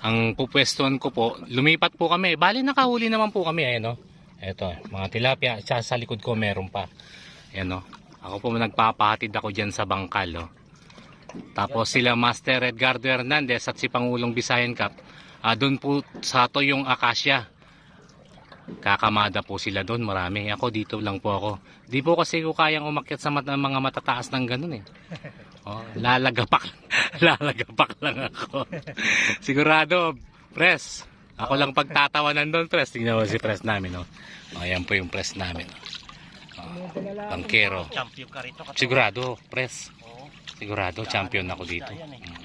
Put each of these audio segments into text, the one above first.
Ang pupwestuhan ko po, lumipat po kami. Bali, nakahuli naman po kami. Ayan, no? Eto, mga tilapia. Sa, sa likod ko, meron pa. Ayan, no? Ako po nagpapahatid ako dyan sa bangkal, no? Tapos sila Master Edgardo Hernandez at si Pangulong Visayan Cup. Ah, doon po sa to yung Acacia. Kakamada po sila doon, marami. Ako dito lang po ako. Di po kasi ko kayang umakyat sa mat- mga matataas ng ganun eh. Oh, lalagapak. lalagapak lang ako. Sigurado, press. Ako lang pagtatawanan doon, press. Tingnan mo si press namin, oh. Oh, ayan po yung press namin, oh. Oh, Bangkero. Champion ka rito. katawan. Sigurado, press. Sigurado, champion ako dito. Eh. Mm.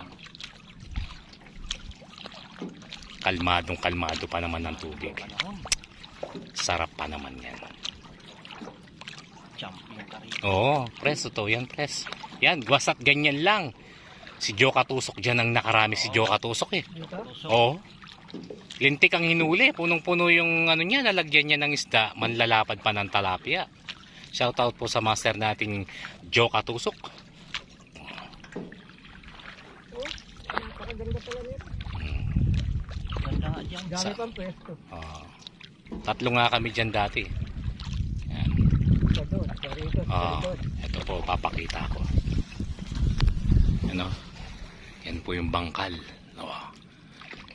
Kalmadong kalmado pa naman ng tubig. Sarap pa naman yan. Oo, press, totoo yan, press. Yan, gwasat ganyan lang. Si Joe Katusok dyan ang nakarami si Joe Katusok eh. Tusok. Oo. Lintik ang hinuli. Punong-puno yung ano niya, nalagyan niya ng isda. Manlalapad pa ng talapia. Shoutout po sa master nating Joe Katusok. Napakaganda pala nito. Ganda nga dyan. Dami pang pwesto. Oo. Tatlo nga kami dyan dati. Yan. Sa Ah, ito po, papakita ko. Ano? Yan po yung bangkal. Oh.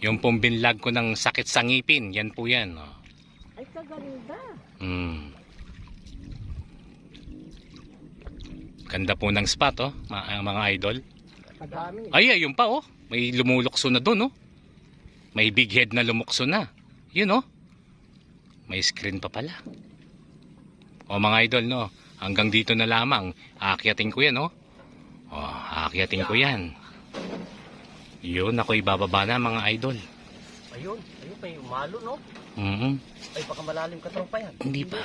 Yung pong binlag ko ng sakit sa ngipin, yan po yan. Oh. Ay, kaganda. Mm. Ganda po ng spot, oh, mga, mga idol. Kadami. Ay, ayun pa, oh. May lumulukso na doon, oh. May big head na lumukso na. Yun, oh. May screen pa pala. O mga idol, no. Hanggang dito na lamang. Aakyatin ko yan, oh. O, aakyatin ko yan. Yun, ako ibababa na, mga idol. Ayun. Ayun pa yung malo no. Mhm. Ay baka malalim ka pa yan. Hindi pa.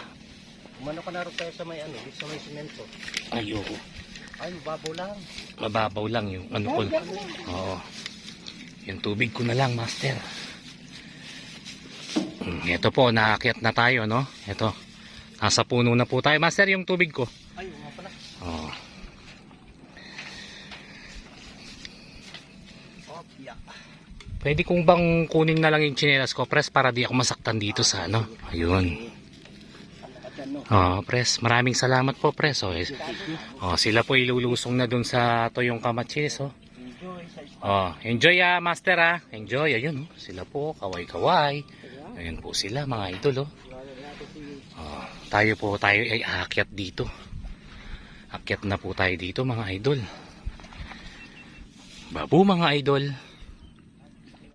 Umano ka na rin tayo sa may ano. Sa may simento. Ayoko. Ay babaw lang. Mababaw lang yung ano ko. Oo. Yung tubig ko na lang, master. Ito po, naakyat na tayo, no? Ito. Nasa puno na po tayo. Master, yung tubig ko. Ay nga pala. Oh, yeah. Pwede kong bang kunin na lang yung chinelas ko, press, para di ako masaktan dito sa ano. Ayun. Oh, press, maraming salamat po, press. Oh, is- oh, sila po ilulusong na dun sa toyong kamatis, oh. Oh, enjoy ah, master ah. Enjoy, ayun oh. Sila po, kaway-kaway. Ayun po sila, mga idol oh. Oh, tayo po, tayo ay aakyat dito. Akyat na po tayo dito, mga idol. Babu mga idol.